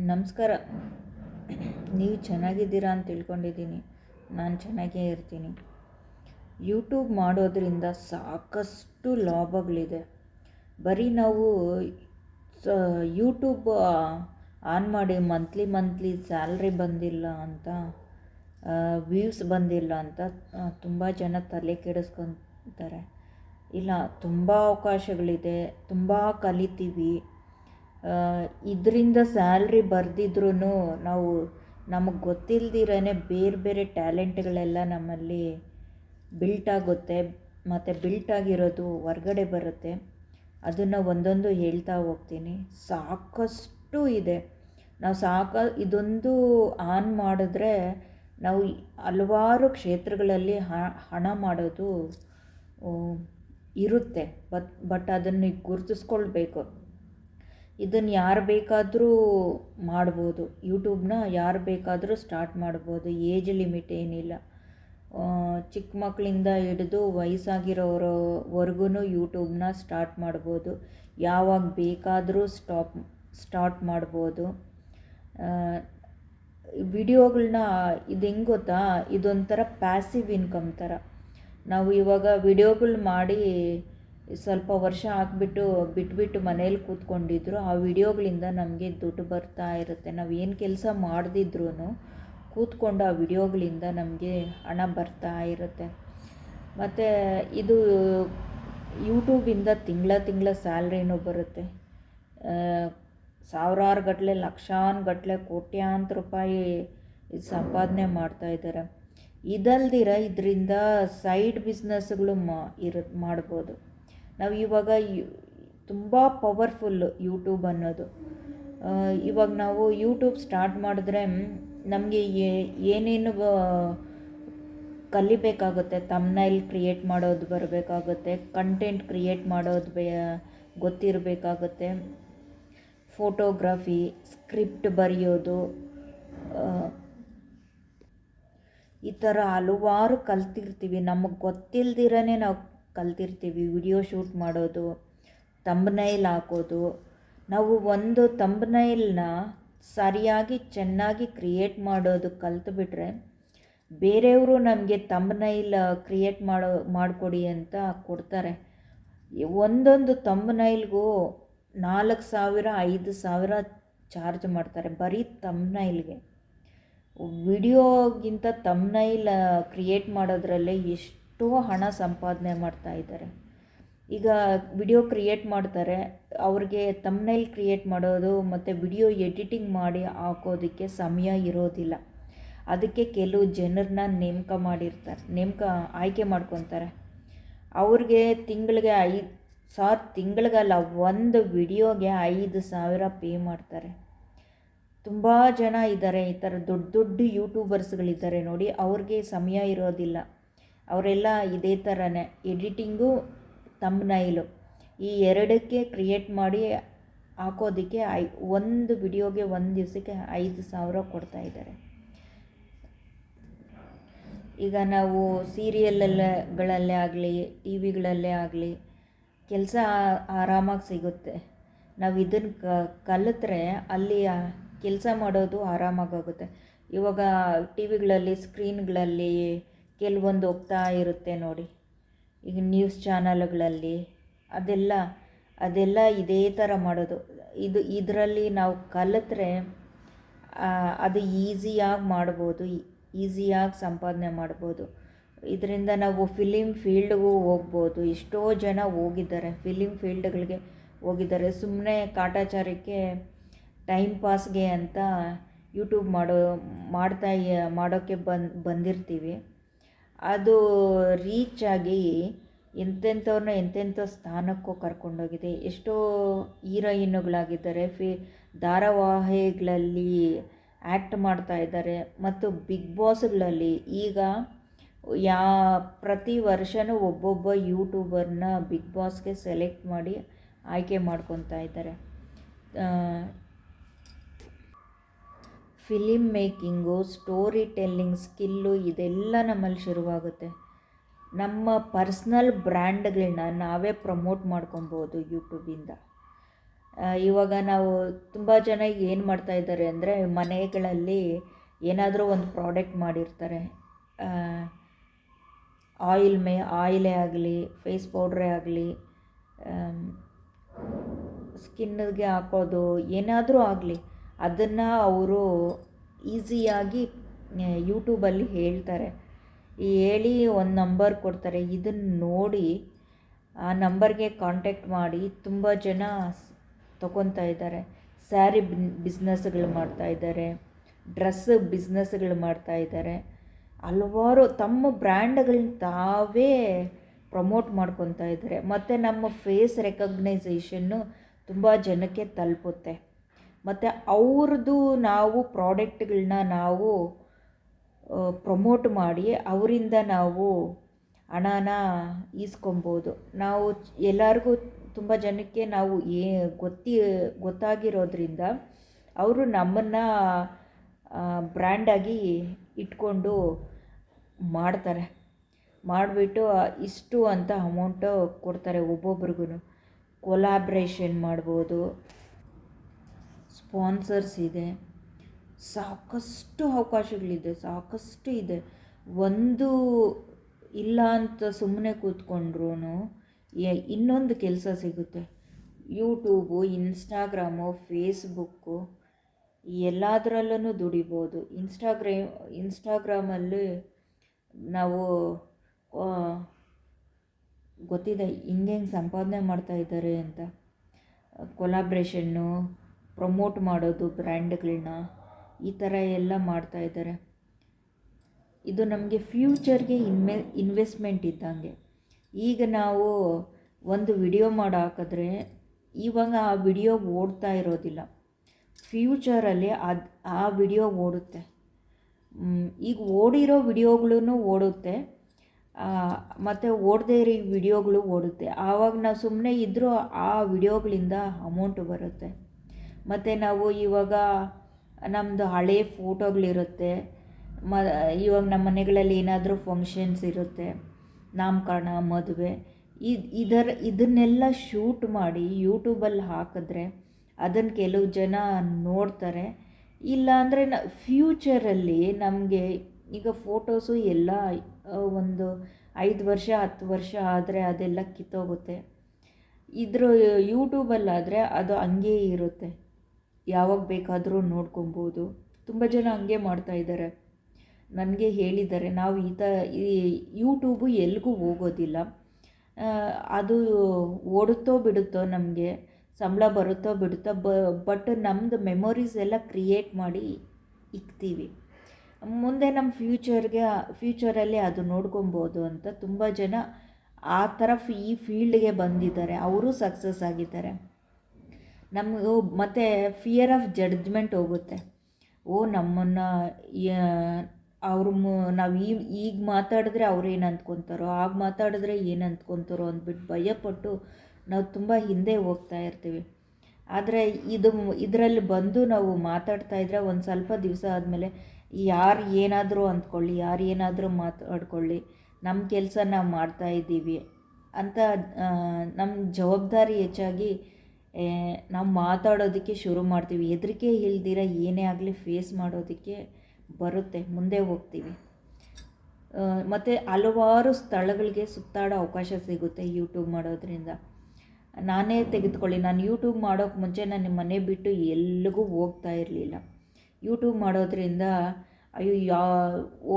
ನಮಸ್ಕಾರ. ನೀವು ಚೆನ್ನಾಗಿದ್ದೀರಾ ಅಂತ ತಿಳ್ಕೊಂಡಿದ್ದೀನಿ. ನಾನು ಚೆನ್ನಾಗೇ ಇರ್ತೀನಿ. ಯೂಟ್ಯೂಬ್ ಮಾಡೋದ್ರಿಂದ ಸಾಕಷ್ಟು ಲಾಭಗಳಿದೆ. ಬರೀ ನಾವು ಸ, ಯೂಟ್ಯೂಬ್ ಆನ್ ಮಾಡಿ ಮಂತ್ಲಿ ಮಂತ್ಲಿ ಸ್ಯಾಲ್ರಿ ಬಂದಿಲ್ಲ ಅಂತ ವ್ಯೂಸ್ ಬಂದಿಲ್ಲ ಅಂತ ತುಂಬ ಜನ ತಲೆ ಕೆಡಿಸ್ಕೊತಾರೆ. ಇಲ್ಲ, ತುಂಬ ಅವಕಾಶಗಳಿದೆ, ತುಂಬ ಕಲಿತೀವಿ. ಇದರಿಂದ ಸ್ಯಾಲ್ರಿ ಬರ್ದಿದ್ರೂ ನಾವು ನಮಗೆ ಗೊತ್ತಿಲ್ದಿರೇ ಬೇರೆ ಬೇರೆ ಟ್ಯಾಲೆಂಟ್ಗಳೆಲ್ಲ ನಮ್ಮಲ್ಲಿ ಬಿಲ್ಟ್ ಆಗುತ್ತೆ. ಮತ್ತು ಬಿಲ್ಟ್ ಆಗಿರೋದು ಹೊರ್ಗಡೆ ಬರುತ್ತೆ. ಅದನ್ನು ಒಂದೊಂದು ಹೇಳ್ತಾ ಹೋಗ್ತೀನಿ. ಸಾಕಷ್ಟು ಇದೆ. ನಾವು ಸಾಕ, ಇದೊಂದು ಆನ್ ಮಾಡಿದ್ರೆ ನಾವು ಹಲವಾರು ಕ್ಷೇತ್ರಗಳಲ್ಲಿ ಹಣ ಮಾಡೋದು ಇರುತ್ತೆ. ಬಟ್ ಬಟ್ ಅದನ್ನು ಗುರುತಿಸ್ಕೊಳ್ಬೇಕು. ಇದನ್ನು ಯಾರು ಬೇಕಾದರೂ ಮಾಡ್ಬೋದು. ಯೂಟ್ಯೂಬ್ನ ಯಾರು ಬೇಕಾದರೂ ಸ್ಟಾರ್ಟ್ ಮಾಡ್ಬೋದು. ಏಜ್ ಲಿಮಿಟ್ ಏನಿಲ್ಲ. ಚಿಕ್ಕ ಮಕ್ಕಳಿಂದ ಹಿಡಿದು ವಯಸ್ಸಾಗಿರೋರವರೆಗೂ ಯೂಟ್ಯೂಬ್ನ ಸ್ಟಾರ್ಟ್ ಮಾಡ್ಬೋದು. ಯಾವಾಗ ಬೇಕಾದರೂ ಸ್ಟಾಪ್ ಸ್ಟಾರ್ಟ್ ಮಾಡ್ಬೋದು. ವಿಡಿಯೋಗಳನ್ನ ಇದು ಹೆಂಗೆ ಗೊತ್ತಾ? ಇದೊಂಥರ ಪ್ಯಾಸಿವ್ ಇನ್ಕಮ್ ಥರ ನಾವು ಇವಾಗ ವಿಡಿಯೋಗಳು ಮಾಡಿ ಸ್ವಲ್ಪ ವರ್ಷ ಹಾಕ್ಬಿಟ್ಟು ಬಿಟ್ಬಿಟ್ಟು ಮನೇಲಿ ಕೂತ್ಕೊಂಡಿದ್ರು. ಆ ವಿಡಿಯೋಗಳಿಂದ ನಮಗೆ ದುಡ್ಡು ಬರ್ತಾ ಇರುತ್ತೆ. ನಾವು ಏನು ಕೆಲಸ ಮಾಡದಿದ್ರೂ ಕೂತ್ಕೊಂಡು ಆ ವಿಡಿಯೋಗಳಿಂದ ನಮಗೆ ಹಣ ಬರ್ತಾ ಇರುತ್ತೆ. ಮತ್ತು ಇದು ಯೂಟ್ಯೂಬಿಂದ ತಿಂಗಳ ತಿಂಗಳ ಸ್ಯಾಲ್ರಿನೂ ಬರುತ್ತೆ. ಸಾವಿರಾರು ಗಟ್ಟಲೆ ಲಕ್ಷಾನ್ ಗಟ್ಟಲೆ ಕೋಟ್ಯಾಂತರ ರೂಪಾಯಿ ಸಂಪಾದನೆ ಮಾಡ್ತಾಯಿದ್ದಾರೆ ಇದಲ್ದಿರ ಇದರಿಂದ ಸೈಡ್ ಬಿಸ್ನೆಸ್ಗಳು ಮಾ ಇರು ಮಾಡ್ಬೋದು. ನಾವು ಇವಾಗ ತುಂಬ ಪವರ್ಫುಲ್ ಯೂಟ್ಯೂಬ್ ಅನ್ನೋದು. ಇವಾಗ ನಾವು ಯೂಟ್ಯೂಬ್ ಸ್ಟಾರ್ಟ್ ಮಾಡಿದ್ರೆ ನಮಗೆ ಏನೇನು ಕಲಿಬೇಕಾಗುತ್ತೆ ತಮ್ನೈಲ್ ಕ್ರಿಯೇಟ್ ಮಾಡೋದು ಬರಬೇಕಾಗುತ್ತೆ ಕಂಟೆಂಟ್ ಕ್ರಿಯೇಟ್ ಮಾಡೋದು ಬೇ, ಗೊತ್ತಿರಬೇಕಾಗುತ್ತೆ. ಫೋಟೋಗ್ರಫಿ ಸ್ಕ್ರಿಪ್ಟ್ ಬರೆಯೋದು ಈ ಥರ ಹಲವಾರು ಕಲ್ತಿರ್ತೀವಿ. ನಮಗೆ ಗೊತ್ತಿಲ್ದಿರೇ ನಾವು ಕಲ್ತಿರ್ತೀವಿ, ವಿಡಿಯೋ ಶೂಟ್ ಮಾಡೋದು ತಂಬ್ನೈಲ್ ಹಾಕೋದು. ನಾವು ಒಂದು ತಂಬ್ನೈಲ್ನ ಸರಿಯಾಗಿ, ಚೆನ್ನಾಗಿ ಕ್ರಿಯೇಟ್ ಮಾಡೋದು ಕಲ್ತುಬಿಟ್ರೆ ಬೇರೆಯವರು ನಮಗೆ ತಂಬ್ನೈಲ್ ಕ್ರಿಯೇಟ್ ಮಾಡೋ, ಮಾಡಿಕೊಡಿ ಅಂತ ಕೊಡ್ತಾರೆ. ಒಂದೊಂದು ತಂಬ್ನೈಲ್ಗೂ ನಾಲ್ಕು ಸಾವಿರ, ಐದು ಸಾವಿರ ಚಾರ್ಜ್ ಮಾಡ್ತಾರೆ ಬರೀ ತಮ್ನೈಲ್ಗೆ ವಿಡಿಯೋಗಿಂತ ತಮ್ನೈಲ್ ಕ್ರಿಯೇಟ್ ಮಾಡೋದ್ರಲ್ಲೇ ಎಷ್ಟೋ ಹಣ ಸಂಪಾದನೆ ಮಾಡ್ತಾ ಇದ್ದಾರೆ. ಈಗ ವಿಡಿಯೋ ಕ್ರಿಯೇಟ್ ಮಾಡ್ತಾರೆ, ಅವ್ರಿಗೆ ತಮ್ಮನೇಲಿ ಕ್ರಿಯೇಟ್ ಮಾಡೋದು ಮತ್ತು ವಿಡಿಯೋ ಎಡಿಟಿಂಗ್ ಮಾಡಿ ಹಾಕೋದಕ್ಕೆ ಸಮಯ ಇರೋದಿಲ್ಲ. ಅದಕ್ಕೆ ಕೆಲವು ಜನರನ್ನ ನೇಮಕ ಮಾಡಿರ್ತಾರೆ, ನೇಮಕ ಆಯ್ಕೆ ಮಾಡ್ಕೊತಾರೆ. ಅವ್ರಿಗೆ ತಿಂಗಳಿಗೆ ಐದು ಸಾವಿರ ತಿಂಗಳಿಗಲ್ಲ, ಒಂದು ವಿಡಿಯೋಗೆ ಐದು ಸಾವಿರ ಪೇ ಮಾಡ್ತಾರೆ. ತುಂಬ ಜನ ಇದ್ದಾರೆ, ಈ ಥರ ದೊಡ್ಡ ದೊಡ್ಡ ಯೂಟ್ಯೂಬರ್ಸ್ಗಳಿದ್ದಾರೆ ನೋಡಿ, ಅವ್ರಿಗೆ ಸಮಯ ಇರೋದಿಲ್ಲ. ಅವರೆಲ್ಲ ಇದೇ ಥರನೇ ಎಡಿಟಿಂಗು ತಮ್ನೈಲು. ಈ ಎರಡಕ್ಕೆ ಕ್ರಿಯೇಟ್ ಮಾಡಿ ಹಾಕೋದಕ್ಕೆ ಐ, ಒಂದು ವಿಡಿಯೋಗೆ ಒಂದು ದಿವಸಕ್ಕೆ ಐದು ಸಾವಿರ ಕೊಡ್ತಾಯಿದ್ದಾರೆ ಈಗ ನಾವು ಸೀರಿಯಲ್ಗಳಲ್ಲೇ ಆಗಲಿ, ಟಿ ವಿಗಳಲ್ಲೇ ಆಗಲಿ, ಕೆಲಸ ಆರಾಮಾಗಿ ಸಿಗುತ್ತೆ. ನಾವು ಇದನ್ನು ಕಲಿತ್ರೆ ಅಲ್ಲಿ ಕೆಲಸ ಮಾಡೋದು ಆರಾಮಾಗುತ್ತೆ ಇವಾಗ ಟಿ ವಿಗಳಲ್ಲಿ, ಸ್ಕ್ರೀನ್ಗಳಲ್ಲಿ ಕೆಲವೊಂದು ಹೋಗ್ತಾ ಇರುತ್ತೆ ನೋಡಿ. ಈಗ ನ್ಯೂಸ್ ಚಾನಲ್ಗಳಲ್ಲಿ ಅದೆಲ್ಲ ಅದೆಲ್ಲ ಇದೇ ಥರ ಮಾಡೋದು. ಇದು, ಇದರಲ್ಲಿ ನಾವು ಕಲಿತ್ರೆ ಅದು ಈಸಿಯಾಗಿ ಮಾಡ್ಬೋದು ಈಸಿಯಾಗಿ ಸಂಪಾದನೆ ಮಾಡ್ಬೋದು. ಇದರಿಂದ ನಾವು ಫಿಲಿಮ್ ಫೀಲ್ಡ್ಗೂ ಹೋಗ್ಬೋದು. ಎಷ್ಟೋ ಜನ ಹೋಗಿದ್ದಾರೆ ಫಿಲಿಮ್ ಫೀಲ್ಡ್ಗಳಿಗೆ ಹೋಗಿದ್ದಾರೆ. ಸುಮ್ಮನೆ ಕಾಟಾಚಾರಕ್ಕೆ ಟೈಮ್ ಪಾಸ್ಗೆ ಅಂತ ಯೂಟ್ಯೂಬ್ ಮಾಡೋ, ಮಾಡ್ತಾ ಮಾಡೋಕ್ಕೆ ಬಂದು, ಬಂದಿರ್ತೀವಿ. ಅದು ರೀಚ್ ಆಗಿ ಎಂತೆಂಥವ್ರನ್ನ ಎಂತೆಂಥ ಸ್ಥಾನಕ್ಕೂ ಕರ್ಕೊಂಡೋಗಿದೆ. ಎಷ್ಟೋ ಹೀರೋಯಿನ್ನುಗಳಾಗಿದ್ದಾರೆ ಫಿ, ಧಾರಾವಾಹಿಗಳಲ್ಲಿ ಆ್ಯಕ್ಟ್ ಮಾಡ್ತಾ ಇದ್ದಾರೆ ಮತ್ತು ಬಿಗ್ ಬಾಸ್ಗಳಲ್ಲಿ ಈಗ ಯಾ, ಪ್ರತಿ ವರ್ಷವೂ ಒಬ್ಬೊಬ್ಬ ಯೂಟ್ಯೂಬರ್ನ ಬಿಗ್ ಬಾಸ್ಗೆ ಸೆಲೆಕ್ಟ್ ಮಾಡಿ ಆಯ್ಕೆ ಮಾಡ್ಕೊತಾ ಇದ್ದಾರೆ. Film making story telling skill ಇದೆಲ್ಲ ನಮ್ಮಲ್ಲಿ ಶುರುವಾಗುತ್ತೆ. ನಮ್ಮ ಪರ್ಸ್ನಲ್ ಬ್ರ್ಯಾಂಡ್ಗಳನ್ನ ನಾವೇ ಪ್ರಮೋಟ್ ಮಾಡ್ಕೊಬೋದು ಯೂಟ್ಯೂಬಿಂದ ಇವಾಗ ನಾವು ತುಂಬ ಜನ ಏನು ಮಾಡ್ತಾ ಇದ್ದಾರೆ ಅಂದರೆ ಮನೆಗಳಲ್ಲಿ ಏನಾದರೂ ಒಂದು ಪ್ರಾಡಕ್ಟ್ ಮಾಡಿರ್ತಾರೆ. ಆಯಿಲ್ ಮೇ ಆಯಿಲೇ ಆಗಲಿ ಫೇಸ್ ಪೌಡ್ರೇ ಆಗಲಿ ಸ್ಕಿನ್ನಿಗೆ ಹಾಕೋದು ಏನಾದರೂ ಆಗಲಿ. ಅದನ್ನು ಅವರು ಈಸಿಯಾಗಿ ಯೂಟ್ಯೂಬಲ್ಲಿ ಹೇಳ್ತಾರೆ. ಹೇಳಿ ಒಂದು ನಂಬರ್ ಕೊಡ್ತಾರೆ. ಇದನ್ನು ನೋಡಿ ಆ ನಂಬರ್ಗೆ ಕಾಂಟ್ಯಾಕ್ಟ್ ಮಾಡಿ ತುಂಬ ಜನ ತಗೊತಾ ಇದ್ದಾರೆ. ಸ್ಯಾರಿ ಬಿಸ್ನೆಸ್ಗಳು ಮಾಡ್ತಾ ಇದ್ದಾರೆ. ಡ್ರೆಸ್ ಬಿಸ್ನೆಸ್ಗಳು ಮಾಡ್ತಾ ಇದ್ದಾರೆ. ಹಲವಾರು ತಮ್ಮ ಬ್ರ್ಯಾಂಡ್ಗಳನ್ನ ತಾವೇ ಪ್ರಮೋಟ್ ಮಾಡ್ಕೊತಾ ಇದ್ದಾರೆ. ಮತ್ತು ನಮ್ಮ ಫೇಸ್ ರೆಕಗ್ನೈಸೇಷನ್ನು ತುಂಬ ಜನಕ್ಕೆ ತಲುಪುತ್ತೆ. ಮತ್ತು ಅವ್ರದ್ದು ನಾವು ಪ್ರಾಡಕ್ಟ್ಗಳನ್ನ ನಾವು ಪ್ರಮೋಟ್ ಮಾಡಿ ಅವರಿಂದ ನಾವು ಹಣನ ಈಸ್ಕೊಬೋದು. ನಾವು ಎಲ್ಲರಿಗೂ ತುಂಬ ಜನಕ್ಕೆ ನಾವು ಏ, ಗೊತ್ತಿ, ಗೊತ್ತಾಗಿರೋದ್ರಿಂದ ಅವರು ನಮ್ಮನ್ನು ಬ್ರ್ಯಾಂಡಾಗಿ ಇಟ್ಕೊಂಡು ಮಾಡ್ತಾರೆ. ಮಾಡಿಬಿಟ್ಟು ಇಷ್ಟು ಅಂತ ಅಮೌಂಟು ಕೊಡ್ತಾರೆ ಒಬ್ಬೊಬ್ರಿಗೂ ಕೊಲಾಬ್ರೇಷನ್ ಮಾಡ್ಬೋದು. ಸ್ಪಾನ್ಸರ್ಸ್ ಇದೆ. ಸಾಕಷ್ಟು ಅವಕಾಶಗಳಿದೆ, ಸಾಕಷ್ಟು ಇದೆ. ಒಂದು ಇಲ್ಲ ಅಂತ ಸುಮ್ಮನೆ ಕೂತ್ಕೊಂಡ್ರೂ ಇನ್ನೊಂದು ಕೆಲಸ ಸಿಗುತ್ತೆ. ಯೂಟ್ಯೂಬು, ಇನ್ಸ್ಟಾಗ್ರಾಮು, ಫೇಸ್ಬುಕ್ಕು ಎಲ್ಲದರಲ್ಲೂ ದುಡಿಬೋದು. ಇನ್ಸ್ಟಾಗ್ರೇ, ಇನ್ಸ್ಟಾಗ್ರಾಮಲ್ಲಿ ನಾವು ಗೊತ್ತಿದೆ ಹಿಂಗೆ ಸಂಪಾದನೆ ಮಾಡ್ತಾ ಇದ್ದಾರೆ ಅಂತ. ಕೊಲಾಬ್ರೇಷನ್ನು ಪ್ರಮೋಟ್ ಮಾಡೋದು, ಬ್ರ್ಯಾಂಡ್ಗಳನ್ನ ಈ ಥರ ಎಲ್ಲ ಮಾಡ್ತಾ ಇದ್ದಾರೆ. ಇದು ನಮಗೆ ಫ್ಯೂಚರ್ಗೆ ಇನ್ವೆ ಇನ್ವೆಸ್ಟ್ಮೆಂಟ್ ಇದ್ದಂಗೆ. ಈಗ ನಾವು ಒಂದು ವಿಡಿಯೋ ಮಾಡಿ ಹಾಕಿದ್ರೆ ಇವಾಗ ಆ ವಿಡಿಯೋ ಓಡ್ತಾ ಇರೋದಿಲ್ಲ. ಫ್ಯೂಚರಲ್ಲಿ ಅದು, ಆ ವಿಡಿಯೋ ಓಡುತ್ತೆ. ಈಗ ಓಡಿರೋ ವಿಡಿಯೋಗಳೂ ಓಡುತ್ತೆ. ಮತ್ತು ಓಡದೇ ಇರೋ ವಿಡಿಯೋಗಳು ಓಡುತ್ತೆ. ಆವಾಗ ನಾವು ಸುಮ್ಮನೆ ಇದ್ದರೂ ಆ ವಿಡಿಯೋಗಳಿಂದ ಅಮೌಂಟ್ ಬರುತ್ತೆ. ಮತ್ತು ನಾವು ಇವಾಗ ನಮ್ಮದು ಹಳೆ ಫೋಟೋಗಳಿರುತ್ತೆ. ಮ, ಇವಾಗ ನಮ್ಮ ಮನೆಗಳಲ್ಲಿ ಏನಾದರೂ ಫಂಕ್ಷನ್ಸ್ ಇರುತ್ತೆ. ನಾಮಕರಣ, ಮದುವೆ, ಇದು, ಇದರ, ಇದನ್ನೆಲ್ಲ ಶೂಟ್ ಮಾಡಿ ಯೂಟ್ಯೂಬಲ್ಲಿ ಹಾಕಿದ್ರೆ ಅದನ್ನು ಕೆಲವು ಜನ ನೋಡ್ತಾರೆ. ಇಲ್ಲ ಅಂದರೆ ನ ಫ್ಯೂಚರಲ್ಲಿ ನಮಗೆ ಈಗ ಫೋಟೋಸು ಎಲ್ಲ ಒಂದು ಐದು ವರ್ಷ, ಹತ್ತು ವರ್ಷ ಆದರೆ ಅದೆಲ್ಲ ಕಿತ್ತೋಗುತ್ತೆ. ಇದ್ರ ಯೂಟ್ಯೂಬಲ್ಲಾದರೆ ಅದು ಹಂಗೇ ಇರುತ್ತೆ. ಯಾವಾಗ ಬೇಕಾದರೂ ನೋಡ್ಕೊಬೋದು. ತುಂಬ ಜನ ಹಂಗೆ ಮಾಡ್ತಾ ಇದ್ದಾರೆ ನನಗೆ ಹೇಳಿದ್ದಾರೆ, ನಾವು ಈ ಥರ ಈ ಯೂಟ್ಯೂಬು ಎಲ್ಲಿಗೂ ಹೋಗೋದಿಲ್ಲ. ಅದು ಓಡುತ್ತೋ ಬಿಡುತ್ತೋ ನಮಗೆ, ಸಂಬಳ ಬರುತ್ತೋ ಬಿಡುತ್ತೋ ಬಟ್ ನಮ್ಮದು ಮೆಮೊರೀಸ್ ಎಲ್ಲ ಕ್ರಿಯೇಟ್ ಮಾಡಿ ಇಕ್ತೀವಿ. ಮುಂದೆ ನಮ್ಮ ಫ್ಯೂಚರ್ಗೆ ಫ್ಯೂಚರಲ್ಲಿ ಅದು ನೋಡ್ಕೊಬೋದು ಅಂತ ತುಂಬ ಜನ ಆ ಥರ ಈ ಫೀಲ್ಡ್ಗೆ ಬಂದಿದ್ದಾರೆ. ಅವರು ಸಕ್ಸಸ್ ಆಗಿದ್ದಾರೆ. ನಮಗೂ ಮತ್ತು ಫಿಯರ್ ಆಫ್ ಜಡ್ಜ್ಮೆಂಟ್ ಹೋಗುತ್ತೆ. ಓ, ನಮ್ಮನ್ನು ಅವ್ರ ನಾವು ಈ, ಈಗ ಮಾತಾಡಿದ್ರೆ ಅವ್ರು ಏನು ಅಂದ್ಕೊತಾರೋ, ಆಗ ಮಾತಾಡಿದ್ರೆ ಏನು ಅಂದ್ಕೊತಾರೋ ಅಂದ್ಬಿಟ್ಟು ಭಯಪಟ್ಟು ನಾವು ತುಂಬ ಹಿಂದೆ ಹೋಗ್ತಾ ಇರ್ತೀವಿ. ಆದರೆ ಇದು ಇದರಲ್ಲಿ ಬಂದು ನಾವು ಮಾತಾಡ್ತಾ ಇದ್ರೆ ಒಂದು ಸ್ವಲ್ಪ ದಿವಸ ಆದಮೇಲೆ ಯಾರು ಏನಾದರೂ ಅಂದ್ಕೊಳ್ಳಿ, ಯಾರು ಏನಾದರೂ ಮಾತಾಡ್ಕೊಳ್ಳಿ ನಮ್ಮ ಕೆಲಸ ನಾವು ಮಾಡ್ತಾ ಇದ್ದೀವಿ ಅಂತ ನಮ್ಮ ಜವಾಬ್ದಾರಿ ಹೆಚ್ಚಾಗಿ ನಾವು ಮಾತಾಡೋದಕ್ಕೆ ಶುರು ಮಾಡ್ತೀವಿ. ಹೆದರಿಕೆ ಇಲ್ದಿರ ಏನೇ ಆಗಲಿ ಫೇಸ್ ಮಾಡೋದಕ್ಕೆ ಬರುತ್ತೆ. ಮುಂದೆ ಹೋಗ್ತೀವಿ. ಮತ್ತು ಹಲವಾರು ಸ್ಥಳಗಳಿಗೆ ಸುತ್ತಾಡೋ ಅವಕಾಶ ಸಿಗುತ್ತೆ ಯೂಟ್ಯೂಬ್ ಮಾಡೋದ್ರಿಂದ. ನಾನೇ ತೆಗೆದುಕೊಳ್ಳಿ. ನಾನು ಯೂಟ್ಯೂಬ್ ಮಾಡೋಕ್ಕೆ ಮುಂಚೆ ನಾನು ಮನೆ ಬಿಟ್ಟು ಎಲ್ಲಿಗೂ ಹೋಗ್ತಾ ಇರಲಿಲ್ಲ. ಯೂಟ್ಯೂಬ್ ಮಾಡೋದ್ರಿಂದ ಅಯ್ಯೋ, ಯಾ, ಓ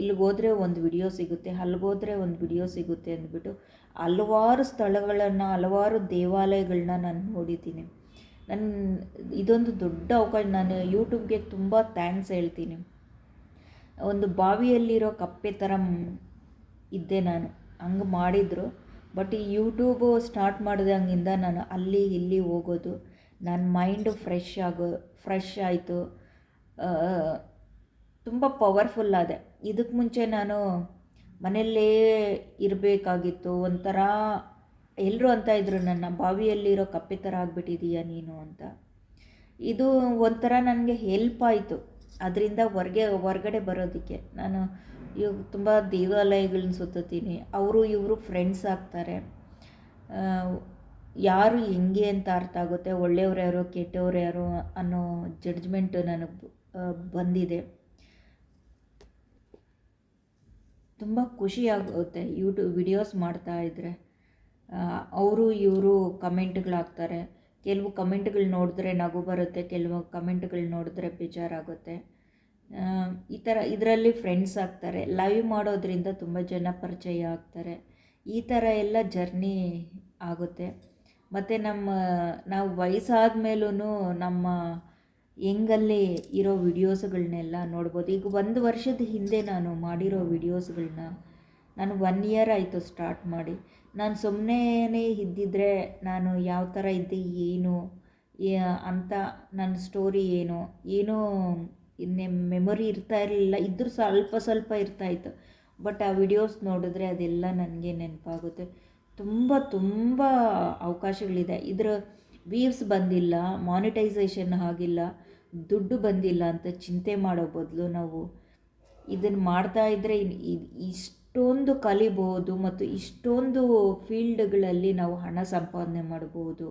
ಇಲ್ಲಿಗೆ ಒಂದು ವಿಡಿಯೋ ಸಿಗುತ್ತೆ ಅಲ್ಲಿಗೋದ್ರೆ ಒಂದು ವಿಡಿಯೋ ಸಿಗುತ್ತೆ ಅಂದ್ಬಿಟ್ಟು ಹಲವಾರು ಸ್ಥಳಗಳನ್ನು, ಹಲವಾರು ದೇವಾಲಯಗಳನ್ನ ನಾನು ನೋಡಿದ್ದೀನಿ. ನನ್ನ ಇದೊಂದು ದೊಡ್ಡ ಅವಕಾಶ, ನಾನು ಯೂಟ್ಯೂಬ್ಗೆ ತುಂಬ ಥ್ಯಾಂಕ್ಸ್ ಹೇಳ್ತೀನಿ. ಒಂದು ಬಾವಿಯಲ್ಲಿರೋ ಕಪ್ಪೆ ಥರ ಇದ್ದೆ ನಾನು, ಹಂಗೆ ಮಾಡಿದರು. ಬಟ್ ಈ ಯೂಟ್ಯೂಬು ಸ್ಟಾರ್ಟ್ ಮಾಡಿದಂಗಿಂದ ನಾನು ಅಲ್ಲಿ ಇಲ್ಲಿ ಹೋಗೋದು ನನ್ನ ಮೈಂಡು ಫ್ರೆಶ್ ಆಗೋ ಫ್ರೆಶ್ ಆಯಿತು. ತುಂಬ ಪವರ್ಫುಲ್ ಆದೆ. ಇದಕ್ಕೆ ಮುಂಚೆ ನಾನು ಮನೆಯಲ್ಲೇ ಇರಬೇಕಾಗಿತ್ತು. ಒಂಥರ ಎಲ್ಲರೂ ಅಂತ ಇದ್ರು, ನನ್ನ ಬಾವಿಯಲ್ಲಿರೋ ಕಪ್ಪೆ ಥರ ಆಗಿಬಿಟ್ಟಿದೀಯ ನೀನು ಅಂತ. ಇದು ಒಂಥರ ನನಗೆ ಹೆಲ್ಪ್ ಆಯಿತು. ಅದರಿಂದ ಹೊರಗೆ, ಹೊರಗಡೆ ಬರೋದಕ್ಕೆ. ನಾನು ಇವಾಗ ತುಂಬ ದೇವಾಲಯಗಳನ್ನ ಸುತ್ತೀನಿ ಅವರು ಇವರು ಫ್ರೆಂಡ್ಸ್ ಆಗ್ತಾರೆ. ಯಾರು ಹೆಂಗೆ ಅಂತ ಅರ್ಥ ಆಗುತ್ತೆ? ಒಳ್ಳೆಯವ್ರು ಯಾರು, ಕೆಟ್ಟವ್ರು ಯಾರು ಅನ್ನೋ ಜಡ್ಜ್ಮೆಂಟ್ ನನಗೆ ಬಂದಿದೆ. ತುಂಬ ಖುಷಿಯಾಗುತ್ತೆ ಯೂಟ್ಯೂಬ್ ವಿಡಿಯೋಸ್ ಮಾಡ್ತಾ ಇದ್ದರೆ ಅವರು ಇವರು ಕಮೆಂಟ್ಗಳಾಗ್ತಾರೆ ಕೆಲವು ಕಮೆಂಟ್ಗಳು ನೋಡಿದ್ರೆ ನಗು ಬರುತ್ತೆ, ಕೆಲವು ಕಮೆಂಟ್ಗಳು ನೋಡಿದ್ರೆ ಬೇಜಾರಾಗುತ್ತೆ. ಈ ಥರ ಇದರಲ್ಲಿ ಫ್ರೆಂಡ್ಸ್ ಆಗ್ತಾರೆ. ಲೈವ್ ಮಾಡೋದ್ರಿಂದ ತುಂಬ ಜನ ಪರಿಚಯ ಆಗ್ತಾರೆ. ಈ ಥರ ಎಲ್ಲ ಜರ್ನಿ ಆಗುತ್ತೆ. ಮತ್ತು ನಮ್ಮ, ನಾವು ವಯಸ್ಸಾದ ಮೇಲೂ ನಮ್ಮ ಹೆಂಗಲ್ಲಿ ಇರೋ ವಿಡಿಯೋಸ್ಗಳನ್ನೆಲ್ಲ ನೋಡ್ಬೋದು. ಈಗ ಒಂದು ವರ್ಷದ ಹಿಂದೆ ನಾನು ಮಾಡಿರೋ ವಿಡಿಯೋಸ್ಗಳನ್ನ ನಾನು ಒನ್ ಇಯರ್ ಆಯಿತು ಸ್ಟಾರ್ಟ್ ಮಾಡಿ. ನಾನು ಸುಮ್ಮನೆ ಇದ್ದಿದ್ರೆ ನಾನು ಯಾವ ಥರ ಇದ್ದೆ, ಏನು ಅಂತ ನನ್ನ ಸ್ಟೋರಿ ಏನು, ಏನೂ ಇನ್ನೇ ಮೆಮೊರಿ ಇರ್ತಾ ಇರಲಿಲ್ಲ. ಇದ್ರೂ ಸ್ವಲ್ಪ ಸ್ವಲ್ಪ ಇರ್ತಾ ಇತ್ತು. ಬಟ್ ಆ ವಿಡಿಯೋಸ್ ನೋಡಿದ್ರೆ ಅದೆಲ್ಲ ನನಗೆ ನೆನಪಾಗುತ್ತೆ. ತುಂಬ ತುಂಬ ಅವಕಾಶಗಳಿದೆ. ಇದರ ವೀವ್ಸ್ ಬಂದಿಲ್ಲ ಮಾನಿಟೈಸೇಷನ್ ಆಗಿಲ್ಲ. ದುಡ್ಡು ಬಂದಿಲ್ಲ ಅಂತ ಚಿಂತೆ ಮಾಡೋ ಬದಲು ನಾವು ಇದನ್ನು ಮಾಡ್ತಾ ಇದ್ದರೆ ಇಷ್ಟೊಂದು ಕಲಿಬೋದು ಮತ್ತು ಇಷ್ಟೊಂದು ಫೀಲ್ಡ್ಗಳಲ್ಲಿ ನಾವು ಹಣ ಸಂಪಾದನೆ ಮಾಡ್ಬೋದು.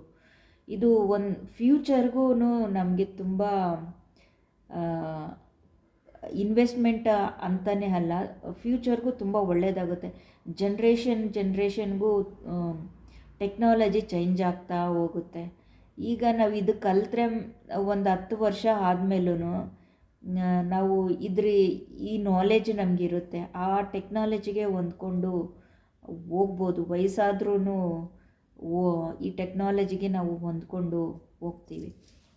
ಇದು ಒಂದು ಫ್ಯೂಚರ್ಗೂ ನಮಗೆ ತುಂಬ ಇನ್ವೆಸ್ಟ್ಮೆಂಟ್ ಅಂತಲೇ ಅಲ್ಲ, ಫ್ಯೂಚರ್ಗೂ ತುಂಬ ಒಳ್ಳೆಯದಾಗುತ್ತೆ ಜನ್ರೇಷನ್ ಜನ್ರೇಷನ್ಗೂ ಟೆಕ್ನಾಲಜಿ ಚೇಂಜ್ ಆಗ್ತಾ ಹೋಗುತ್ತೆ. ಈಗ ನಾವು ಇದು ಕಲಿತ್ರೆ ಒಂದು ಹತ್ತು ವರ್ಷ ಆದಮೇಲೂ ನಾವು ಇದ್ರ, ಈ ನಾಲೆಜ್ ನಮಗಿರುತ್ತೆ. ಆ ಟೆಕ್ನಾಲಜಿಗೆ ಹೊಂದ್ಕೊಂಡು ಹೋಗ್ಬೋದು. ವಯಸ್ಸಾದ್ರೂ ಓ, ಈ ಟೆಕ್ನಾಲಜಿಗೆ ನಾವು ಹೊಂದ್ಕೊಂಡು ಹೋಗ್ತೀವಿ.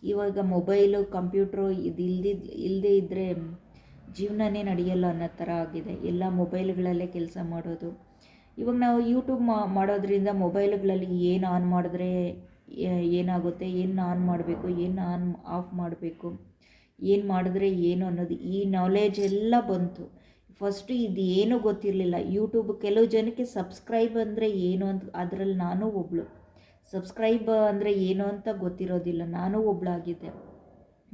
ಇವಾಗ ಮೊಬೈಲು ಕಂಪ್ಯೂಟ್ರು ಇದು ಇಲ್ದಿದ್ ಇಲ್ಲದೇ ಇದ್ದರೆ ಜೀವನನೇ ನಡೆಯಲ್ಲ ಅನ್ನೋ ಥರ ಆಗಿದೆ. ಎಲ್ಲ ಮೊಬೈಲ್ಗಳಲ್ಲೇ ಕೆಲಸ ಮಾಡೋದು. ಇವಾಗ ನಾವು ಯೂಟ್ಯೂಬ್ ಮಾಡೋದ್ರಿಂದ ಮೊಬೈಲ್ಗಳಲ್ಲಿ ಏನು ಆನ್ ಮಾಡಿದ್ರೆ ಏನಾಗುತ್ತೆ? ಏನು ಆನ್ ಮಾಡಬೇಕು? ಏನು ಆನ್ ಆಫ್ ಮಾಡಬೇಕು? ಏನು ಮಾಡಿದ್ರೆ ಏನು ಅನ್ನೋದು? ಈ ನಾಲೆಜ್ ಎಲ್ಲ ಬಂತು. ಫಸ್ಟು ಇದು ಏನೂ ಗೊತ್ತಿರಲಿಲ್ಲ. ಯೂಟ್ಯೂಬ್ ಕೆಲವು ಜನಕ್ಕೆ ಸಬ್ಸ್ಕ್ರೈಬ್ ಅಂದರೆ ಏನು ಅಂತ, ಅದರಲ್ಲಿ ನಾನು ಒಬ್ಬಳು ಸಬ್ಸ್ಕ್ರೈಬ್ ಅಂದರೆ ಏನು ಅಂತ ಗೊತ್ತಿರೋದಿಲ್ಲ. ನಾನು ಒಬ್ಳಾಗಿದ್ದೆ.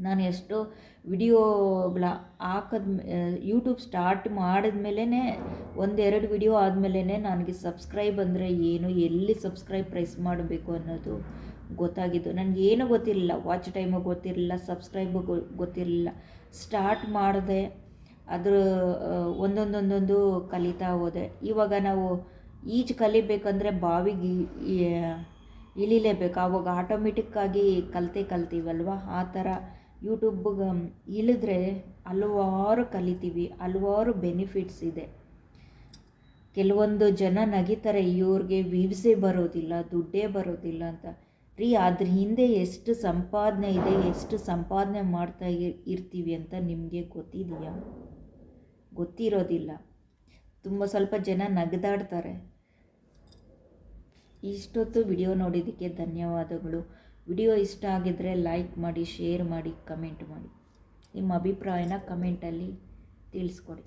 ನಾನು ಎಷ್ಟೋ ವಿಡಿಯೋಗಳ ಹಾಕದ ಯೂಟ್ಯೂಬ್ ಸ್ಟಾರ್ಟ್ ಮಾಡಿದ್ಮೇಲೆ ಒಂದೆರಡು ವಿಡಿಯೋ ಆದಮೇಲೆ ನನಗೆ ಸಬ್ಸ್ಕ್ರೈಬ್ ಅಂದರೆ ಏನು, ಎಲ್ಲಿ ಸಬ್ಸ್ಕ್ರೈಬ್ ಪ್ರೆಸ್ ಮಾಡಬೇಕು ಅನ್ನೋದು ಗೊತ್ತಾಗಿದ್ದು. ನನಗೆ ಏನು ಗೊತ್ತಿರಲಿಲ್ಲ ವಾಚ್ ಟೈಮು ಗೊತ್ತಿರಲಿಲ್ಲ ಸಬ್ಸ್ಕ್ರೈಬು ಗೊತ್ತಿರಲಿಲ್ಲ. ಸ್ಟಾರ್ಟ್ ಮಾಡಿದೆ, ಅದ್ರ ಒಂದೊಂದೊಂದೊಂದು ಕಲಿತಾ ಹೋದೆ. ಇವಾಗ ನಾವು ಈಜು ಕಲಿಬೇಕಂದ್ರೆ ಬಾವಿಗೆ ಇಳಿಲೇಬೇಕು. ಆವಾಗ ಆಟೋಮೆಟಿಕ್ಕಾಗಿ ಕಲಿತೆ ಕಲ್ತೀವಲ್ವ? ಆ ಥರ ಯೂಟ್ಯೂಬ್ಗೆ ಇಳಿದ್ರೆ ಹಲವಾರು ಕಲಿತೀವಿ, ಹಲವಾರು ಬೆನಿಫಿಟ್ಸ್ ಇದೆ. ಕೆಲವೊಂದು ಜನ ನಗಿತಾರೆ, ಇವ್ರಿಗೆ ವ್ಯೂವ್ಸೇ ಬರೋದಿಲ್ಲ, ದುಡ್ಡೇ ಬರೋದಿಲ್ಲ ಅಂತ. ರೀ, ಅದ್ರ ಹಿಂದೆ ಎಷ್ಟು ಸಂಪಾದನೆ ಇದೆ, ಎಷ್ಟು ಸಂಪಾದನೆ ಮಾಡ್ತಾ ಇರ್ತೀವಿ ಅಂತ ನಿಮಗೆ ಗೊತ್ತಿದೆಯಾ? ಗೊತ್ತಿರೋದಿಲ್ಲ. ತುಂಬ ಸ್ವಲ್ಪ ಜನ ನಗದಾಡ್ತಾರೆ. ಇಷ್ಟೊತ್ತು ವಿಡಿಯೋ ನೋಡಿದ್ದಕ್ಕೆ ಧನ್ಯವಾದಗಳು. ವಿಡಿಯೋ ಇಷ್ಟ ಆಗಿದ್ದರೆ ಲೈಕ್ ಮಾಡಿ ಶೇರ್ ಮಾಡಿ ಕಮೆಂಟ್ ಮಾಡಿ. ನಿಮ್ಮ ಅಭಿಪ್ರಾಯನ ಕಮೆಂಟಲ್ಲಿ ತಿಳಿಸ್ಕೊಡಿ.